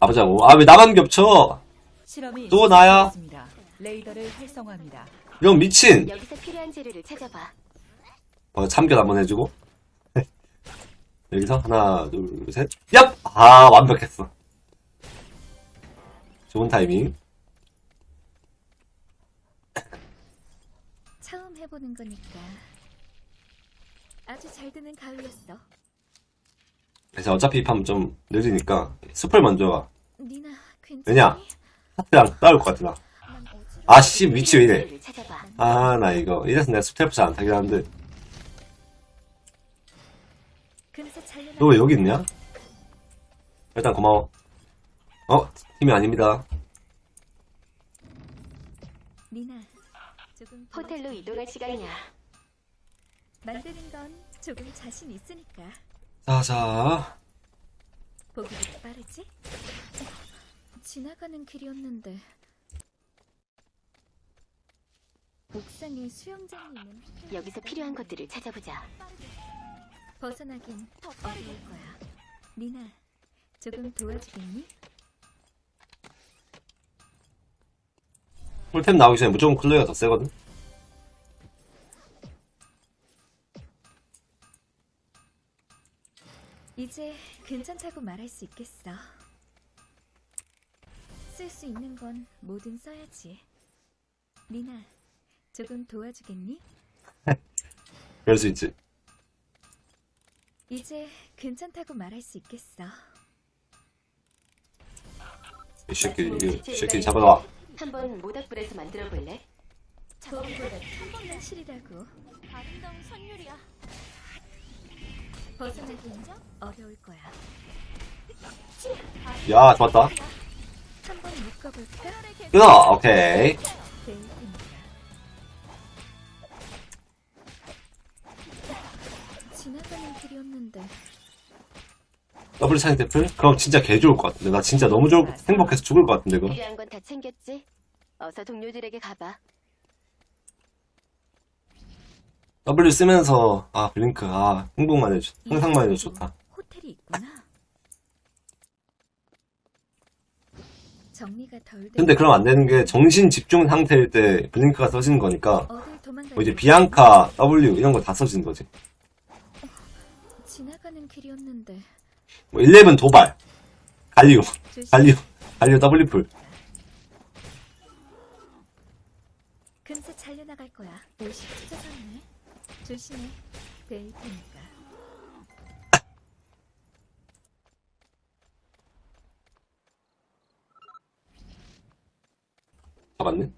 가보자고. 아, 왜 나만 겹쳐? 실험이 또 나야? 레이더를 활성화합니다. 이런 미친! 여기서 필요한 재료를 찾아봐. 어, 참견 한번 해주고. 여기서 하나, 둘, 셋. 얍! 아, 완벽했어. 좋은 타이밍. 처음 해보는 거니까 아주 잘 되는 가을이었어. 그래서 어차피 힙하면 좀 느리니까 스플 먼저 괜찮니? 왜냐? 하트랑 싸울 것 같아, 나. 난 어지러워. 아, 씨, 위치 왜 이래. 아, 나 이거. 이래서 내가 스태프 잘안 타긴 하는데. 너 왜 여기 있냐? 일단 고마워. 어, 팀이 아닙니다. 호텔로 이동할 시간이야. 만드는 건 조금 자신 있으니까 자, 자. 보기도 빠르지? 지나가는 길이었는데 옥상에 수영장이 있는 여기서 필요한 것들을 찾아보자. 벗어나긴 어려울 거야. 니나 조금 도와주겠니? 풀템 나오기 전에 무조건 클로이가 더 세거든? 이제 괜찮다고 말할 수 있겠어. 쓸 수 있는 건 뭐든 써야지. 니나, 조금 도와주겠니? 그럴 수 있지. 이제 괜찮다고 말할 수 있겠어. 이 새끼, 이 새끼 잡아놔. 한번 모닥불에서 만들어 볼래? 저기보다 탐방난 실이라고. 아름다운 선율이야. 벗어나긴 어려울 거야. 야, 좋았다. 한번 묶어볼까? 끊어! 오케이. 데이트니까. 지나가는 길이었는데 더블 차이 대플? 그럼 진짜 개 좋을 것 같은데. 나 진짜 너무 좋을, 행복해서 죽을 것 같은데, 그거. 필요한 건 다 챙겼지? 어서 동료들에게 가봐. W 쓰면서, 아, 블링크, 아, 행복만 해줘. 상상만 해도 좋다. 호텔이 있구나. 정리가 덜 돼. 근데 그럼 안 되는 게 정신 집중 상태일 때 블링크가 써지는 거니까, 어딜 도망가? 뭐 이제 비앙카, W 이런 거 다 써지는 거지. 지나가는 길이었는데 뭐 11 도발, 갈리오, 조심. 갈리오, 갈리오 W 풀. 금세 잘려나갈 거야. 옷이 찢어졌네. 조심해. 데이트니까. 잡았네?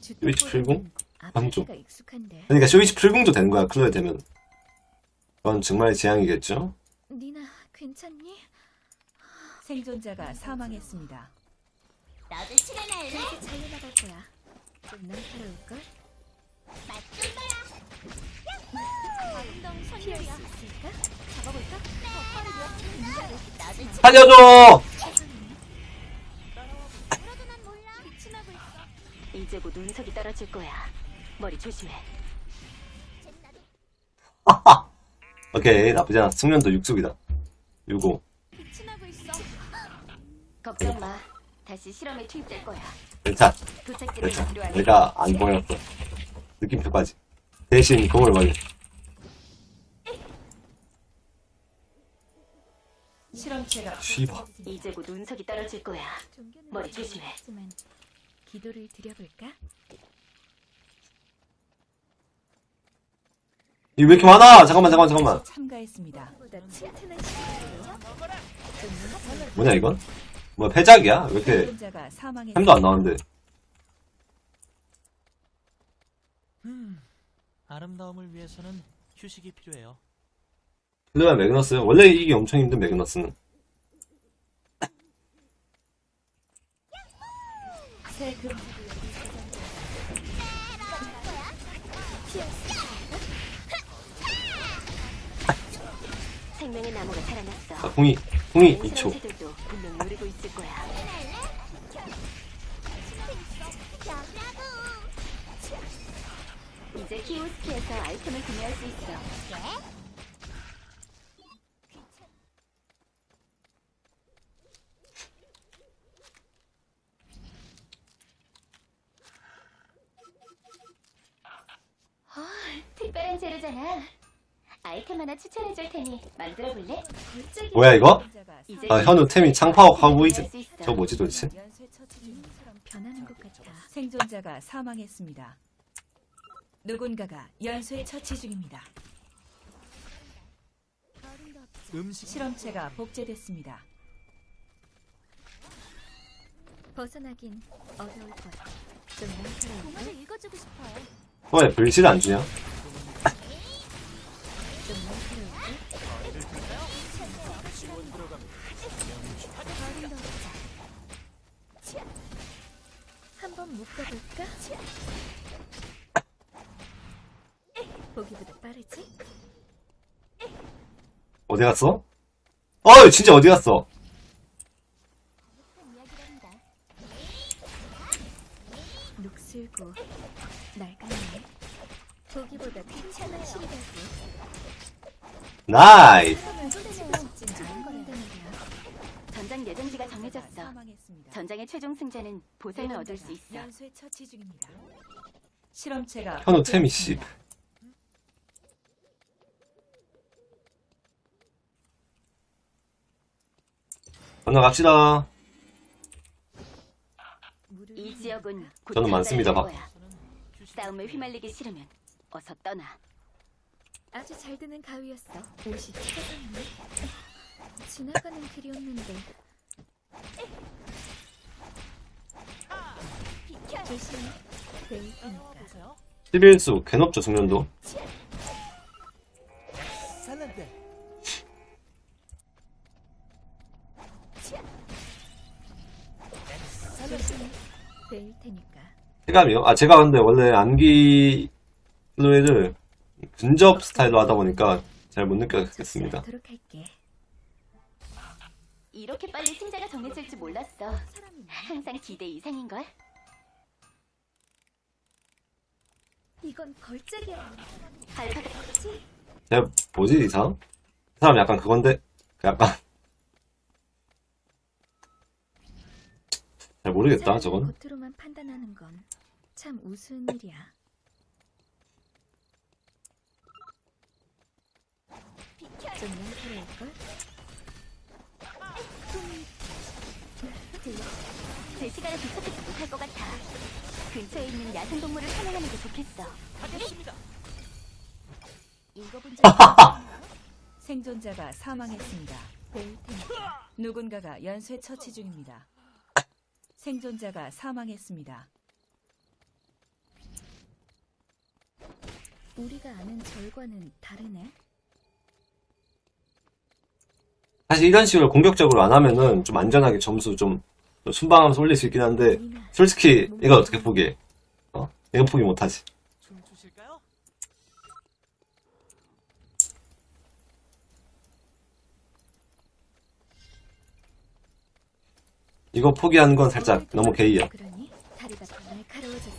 스위치 풀고 방조. 아파트가 익숙한데. 그러니까 스위치 풀궁도 되는 거야, 클로에 되면. 그건 정말 재앙이겠죠? 니나 괜찮니? 생존자가 사망했습니다. 나도 출연할래? 금세 잘려나갈 거야. 좀 날카로울 걸? 아름다운 살려줘! 이제 곧 운석이 떨어질 거야. 머리 조심해. 오케이, 나쁘지 않아. 숙련도 6숙이다. 6고. 걱정 마. 다시 실험에 투입될 거야. 괜찮, 괜찮. 내가 안 보였어. 느낌표까지. 대신 공을 걸려. 실험체가 씨발. 이제 곧 운석이 떨어질 거야. 머리 조심해. 하지만 기도를 드려볼까? 이왜 이렇게 많아? 잠깐만, 잠깐만, 잠깐만. 참가했습니다. 뭐냐, 이건? 뭐, 패작이야? 왜 이렇게 생존자가. 햄도 안 나왔는데. 음, 아름다움을 위해서는 휴식이 필요해요. 클로야 매그너스. 원래 이게 엄청 힘든 매그너스는. 새 금. 생명의 나무가 살아났어. 자, 궁이, 궁이 다른 2초. 생체들도 분명 노리고 있을 거야. 키오스크에서 아이템을 구매할 수 있어. 어, 아, 특별한 재료잖아. 아이템 하나 추천해줄 테니 만들어 볼래? 뭐야 이거? 아 현우 템이 창파옥 하부이즈 저 뭐지 도대체? 음, 생존자가 사망했습니다. 누군가가 연쇄 처치 중입니다. 음식 실험체가 복제됐습니다. 벗어나긴 어려울 거야. 좀 날카로운 걸? 읽어주고 싶어요. 왜 불실 안 주냐? 좀 날카로운 걸? 한번 묶어볼까? 보기보다 빠르지? 어디 갔어? 어이 진짜 어디 갔어? 녹슬고 낡았네. 보기보다 튼튼한 실이라고. 말이야. 전장 예정지가 정해졌어. 사망했습니다. 전장의 최종 승자는 보상을 얻을 수 있어. 연쇄 처치 중입니다. 실험체가 현우 템이 씨. 복제됐습니다. 건너갑시다. 이 지역은 곧 저는 많습니다, 거야. 싸움에 휘말리기 싫으면 어서 떠나. 아주 잘 드는 가위였어. 옷이 찢어졌네. 지나가는 길이었는데. 조심. 내일 테니까. 보세요. 11수 개높죠 숙련도. 테니까. 체감이요? 아 제가 근데 원래 안기 플로이를 근접 스타일로 하다 보니까 잘못 할게. 이렇게 빨리 승자가 정해질 줄 몰랐어. 항상 기대 이상인 걸? 이건 걸작이야. 알파가 제가 뭐지 이 사람? 약간 그건데 그 약간 잘 모르겠다 저건. 겉으로만 판단하는 건 참 우스운 일이야. 좀 날카로울걸? 제 시간에 도착하지 못할 것 같아. 근처에 있는 야생동물을 사냥하는 게 좋겠어. 하겠습니다. 읽어본 적 있나요? 생존자가 사망했습니다. 테니까. 누군가가 연쇄 처치 중입니다. 생존자가 사망했습니다. 우리가 아는 절과는 다르네. 사실 이런 식으로 공격적으로 안 하면은 좀 안전하게 점수 좀 순방하면서 올릴 수 있긴 한데 솔직히 이건 어떻게 포기해? 어? 이건 포기 못하지. 춤 추실까요? 이거 포기하는 건 살짝 오늘도 너무 게이야. 그러니 다리가 더 날카로워졌어.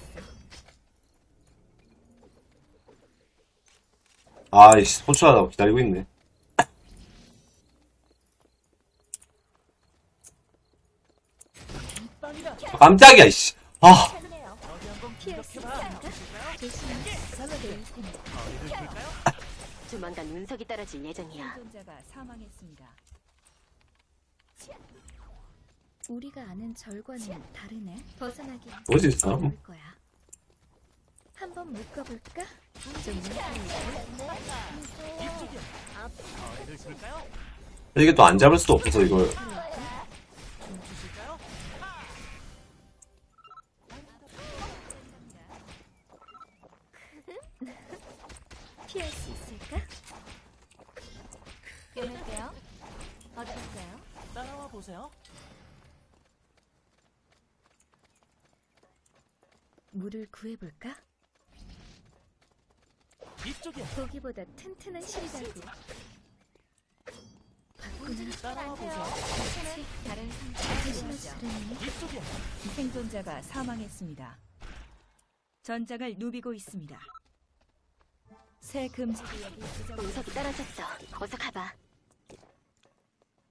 아이씨 호출하다고 기다리고 있네. 아, 깜짝이야 이씨. 아 피할 수. 있을까? 조심. 내일? 조만간 운석이 떨어질 예정이야. 생존자가 사망했습니다. 우리가 아는 절과는 다르네. 벗어나기 뭐지 이 사람? 어려울 거야. 한번 묶어볼까? 좀? 이게 또 안 잡을 수도 없어서 이걸 날카로울걸? 춤 추실까요? 피할 수 있을까? 끊을게요. 어떨까요? 따라와 보세요. 물을 구해볼까? 이쪽이요. 보기보다 튼튼한 실이라고. 봤구나. 따라와 보세요. 다른 상태가 조심해서 그랬니? 이쪽이요. 생존자가 사망했습니다. 전장을 누비고 있습니다. 새 금지 구역이 지정 운석이 떨어졌어. 어서 가봐.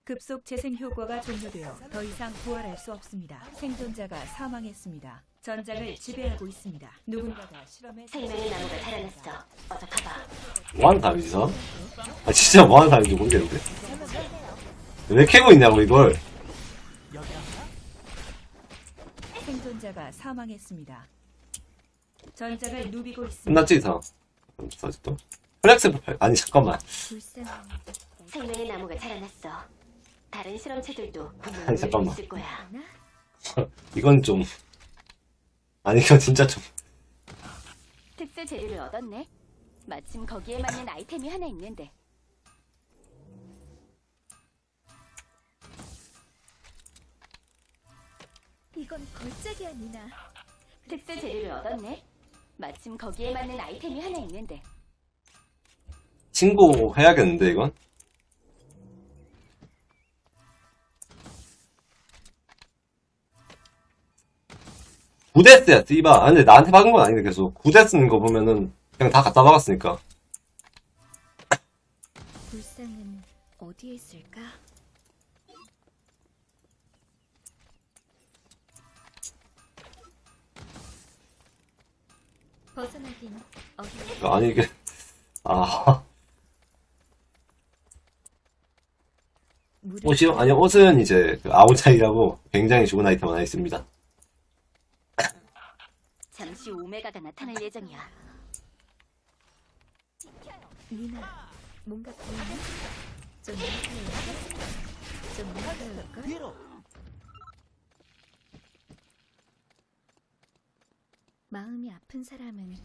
급속 재생 효과가 종료되어 더 이상 부활할 수 없습니다. 생존자가 사망했습니다. 전장을 지배하고 있습니다. 누군가가 실험에 생명의 나무가 자라났어. 어서 가봐. 뭐하는 사람이지 저? 아 진짜 뭐하는 사람인지 모르겠는데 왜 캐고 있냐고 이걸? 생존자가 사망했습니다. 전장을 누비고 있습니다. 끝났지 이 사람 아직도 플렉스 프로파일 아니 잠깐만 생명의 나무가 자라났어. 다른 실험체들도 분명히 잠깐만. 있을 거야. 나? 이건 좀 아니 이건 진짜 좀 특수 재료를 얻었네. 마침 거기에 맞는 아이템이 하나 있는데. 이건 걸작이야, 니나. 특수 재료를 얻었네. 마침 거기에 맞는 아이템이 하나 있는데. 신고해야겠는데 이건 구데스야 띠바. 아 근데 나한테 박은 건 아닌데 계속. 구데 쓰는 거 보면은 그냥 다 갖다 박았으니까. 불쌍은 어디에 있을까? 벗어나긴 어디 아니 이게 아. 물을 옷이요? 아니 옷은 이제 그 아우차이라고 굉장히 좋은 아이템 하나 있습니다 잠시 오메가가 나타날 예정이야. 니나 뭔가 보이나? 좀 나가요. 좀 나가볼까? 뒤로. 마음이 아픈 사람은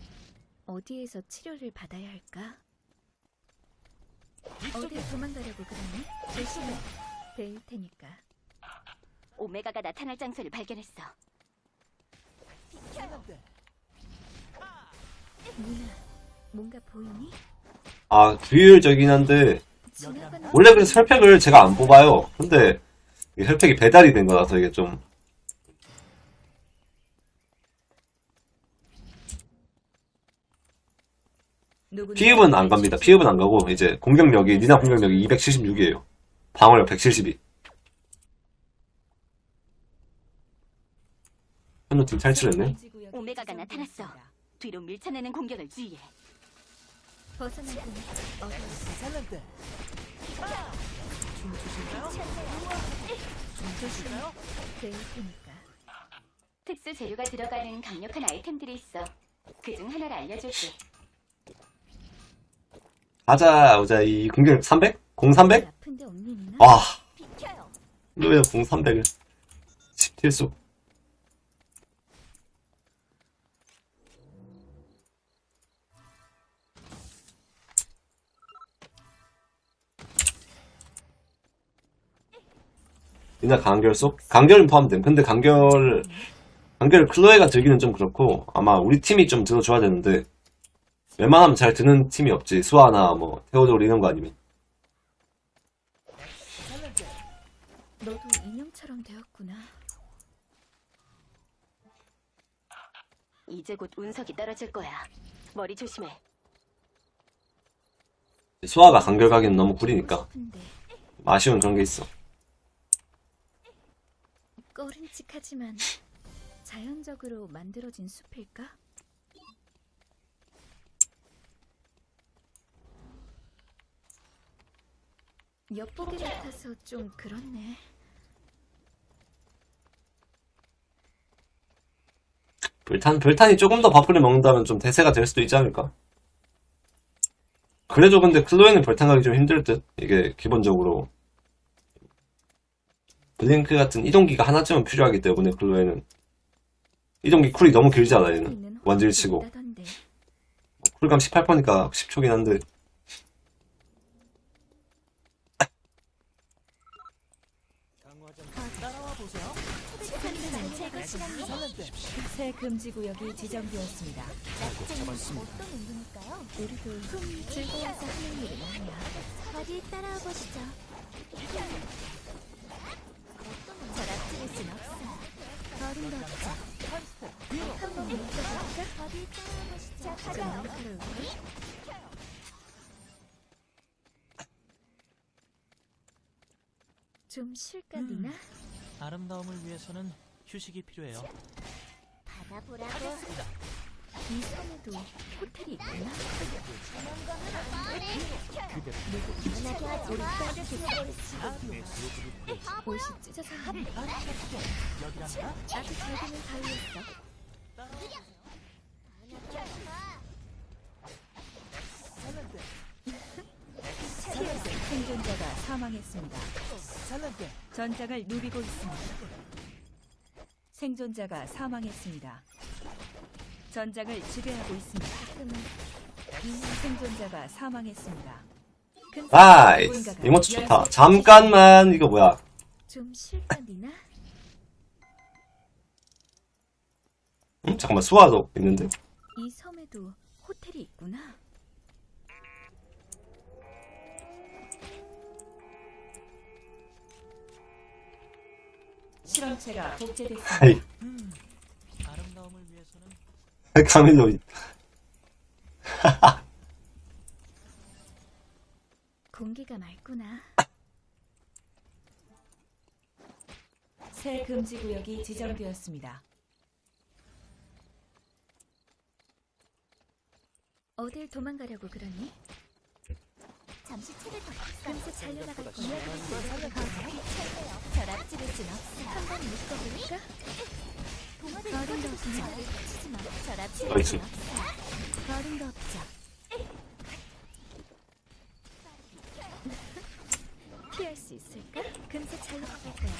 어디에서 치료를 받아야 할까? 어디 도망가려고 그러니? 조심해. 배일 테니까. 오메가가 나타날 장소를 발견했어. 잘한데. 니나 뭔가 보이니? 아 규율적이긴 한데 원래 그 혈팩을 제가 안 뽑아요 근데 이 혈팩이 배달이 된 거라서 이게 좀 피읍은 안 갑니다. 피읍은 안 가고 이제 공격력이 니나 공격력이 276이에요. 방어력 172. 현우 팀 탈출했네. 오메가가 나타났어. 뒤로 밀쳐내는 공격을 주의해. 잘한데. 춤추실까요? 춤추실까요? 배일 테니까. 특수 재료가 들어가는 강력한 아이템들이 있어. 그 중 하나를 알려줄게. 가자, 오자, 이 공격력 300? 공 300? 아픈데 없니 니나? 와, 비켜요. 왜공 300을. 10킬수. 니나 간결 속? 간결은 포함됨. 근데 간결, 간결 클로에가 들기는 좀 그렇고, 아마 우리 팀이 좀 들어줘야 되는데, 웬만하면 잘 드는 팀이 없지. 수아나 뭐, 테오도르 이런 거 아니면. 너도 인형처럼 되었구나. 이제 곧 운석이 떨어질 거야. 머리 조심해. 수아가 간결 가기는 너무 구리니까. 싶은데 아쉬운 그런 게 있어. 꺼림칙하지만 자연적으로 만들어진 숲일까? 엿보기 같아서 좀 그렇네. 불탄, 불탄이 조금 더 버프를 먹는다면 좀 대세가 될 수도 있지 않을까? 그래도 근데 클로에는 불탄 가기 좀 힘들 듯. 이게 기본적으로. 블링크 같은 이동기가 하나쯤은 필요하기 때문에 클로에는. 이동기 쿨이 너무 길잖아, 얘는. 있는 원질 호흡이 치고. 있다던데. 쿨감 18%니까 10초긴 한데. 새 금지 구역이 지정되었습니다. 어떤 운동일까요? 우리도 즐거워서 하는 일은 아니야. 어디 따라와 보시죠. 한번? 어디 보시죠. 좀 쉴까 음. 니나? 아름다움을 위해서는 휴식이 필요해요. 받아보라고. 하겠습니다. 이 섬에도 호텔이 있구나. 편하게 하지 마. 옷이. 여기란가? 아주 가위였어. 살란데. 생존자가 사망했습니다. 전장을 누비고 있습니다. 생존자가 사망했습니다. 전장을 지배하고 있습니다. 생존자가 사망했습니다. 나이스. 이모트 좋다. 잠깐만, 이거 뭐야. 좀 니나? 응? 잠깐만, 수화도 있는데? 이 섬에도 호텔이 있구나. 실험체가 복제됐습니다. 아이, 음. 아름다움을 위해서는 카밀로, 있- 공기가 맑구나. 새 금지 구역이 지정되었습니다. 어딜 도망가려고 그러니? 잠시 책을 더 금세 잘려나갈 거야. 결합지를 순 없어. 한번 묶어볼까? 치지 마. 결합지를 나이스. 어림도 없자. 피할 수 있을까? 금세 잘려나갈 거야.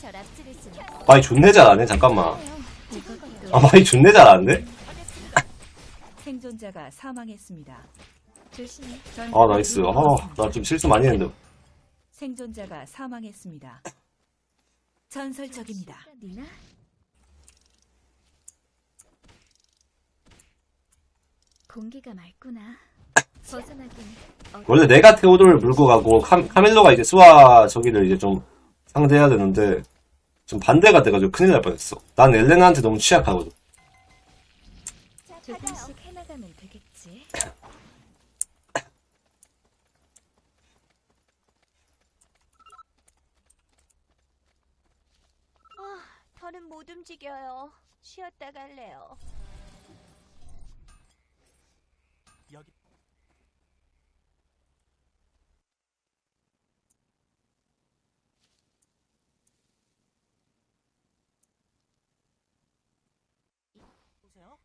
결합지를 순 없어. 마이 존내 잘하네, 잠깐만. 이것도 아, 마이 존내 잘하는데? 생존자가 사망했습니다. 조심해. 아, 나이스. 아, 나 좀 실수 많이 했는데. 생존자가 사망했습니다. 전설적입니다. 니나? 공기가 맑구나. 벗어나긴 원래 내가 테오도를 물고 가고, 카, 카밀로가 이제 수화 저기를 이제 좀 상대해야 되는데, 좀 반대가 돼가지고 큰일 날 뻔했어. 난 엘레나한테 너무 취약하거든. 조금씩 해나가면 되겠지. 아, 더는 못 움직여요. 쉬었다 갈래요. 여기 보세요.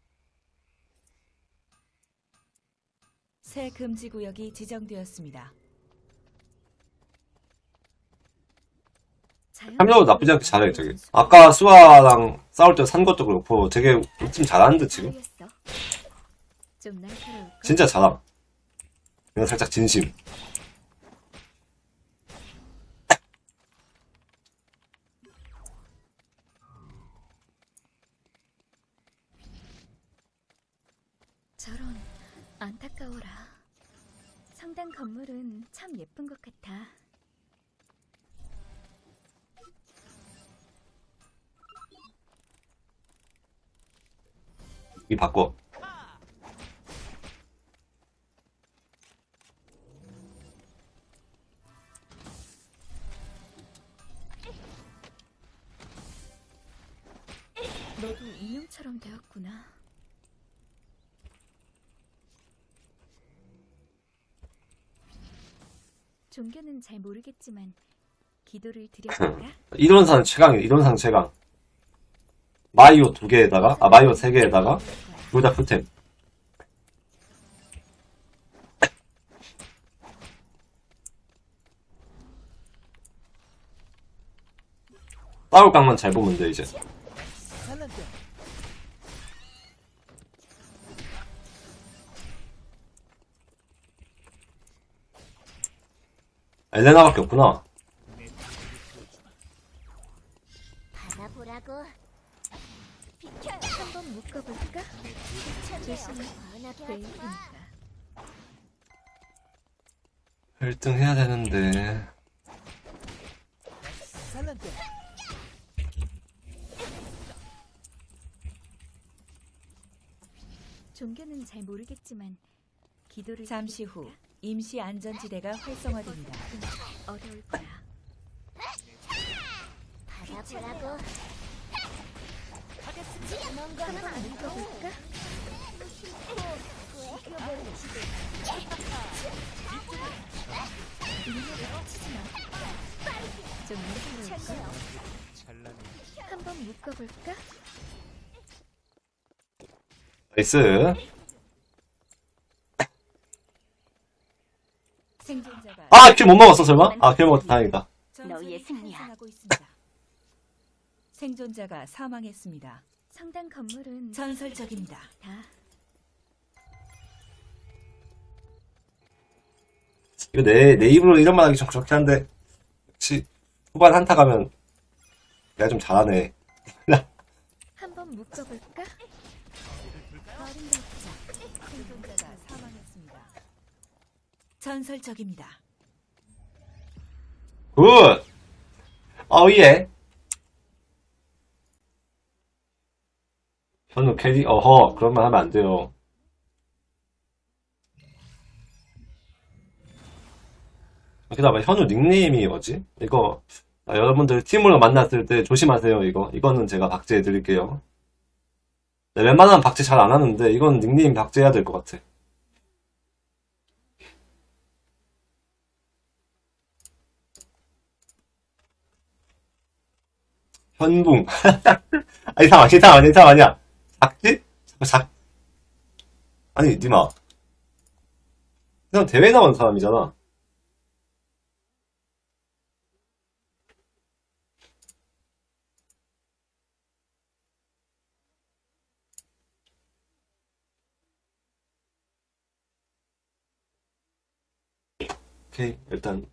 새 금지 구역이 지정되었습니다. 카밀로도 나쁘지 않게 잘해, 저기. 아까 수화랑 싸울 때 산 것도 그렇고, 되게 팀 잘하는데, 지금? 좀 날카로울까? 진짜 잘함. 그냥 살짝 진심. 저런 안타까워라. 성당 건물은 참 예쁜 것 같아. 이 바꿔. 종교는 잘 모르겠지만 기도를 드려볼까? 이론상 최강, 이론상 최강. 마이오 두 개에다가, 아, 마이오 세 개에다가, 둘다 풀템. 싸울 각만 잘 보면 돼, 이제. 엘레나밖에 없구나. 받아보라고. 비켜요. 한번 묶어볼까? 하지 마. 테니까. 1등 해야 되는데. 종교는 잘 모르겠지만 기도를 잠시 후 드려볼까? 임시 안전지대가 활성화됩니다. 어려울 거야. 보라고. 뭔가 한번 묶어볼까? 좀 묶어볼까? 한번 묶어볼까? 나이스. 생존자가 아, 킬못 먹었어, 설마? 아, 킬 먹었다. 다행이다. 너희의 승리야. 생존자가 사망했습니다. 성당 건물은 전설적입니다. 다 이거 내, 내 입으로 이런 말 하기 좀 그렇긴 한데, 역시, 후반 한타 가면, 내가 좀 잘하네. 한번 묶어볼까? 어림잡자. 생존자가 사망했습니다. 전설적입니다. 굿! 어우, 예. 현우 캐리, 어허, 그런 말 하면 안 돼요. 그다음에 현우 닉네임이 뭐지? 이거, 아, 여러분들 팀으로 만났을 때 조심하세요, 이거. 이거는 제가 박제해 드릴게요. 네, 웬만하면 박제 잘 안 하는데, 이건 닉네임 박제해야 될 것 같아. 현붕. 아, 이상, 이상 아니야, 이상 아니야. 작지? 작. 아니, 니마. 그냥 대회 나온 사람이잖아. 오케이, 일단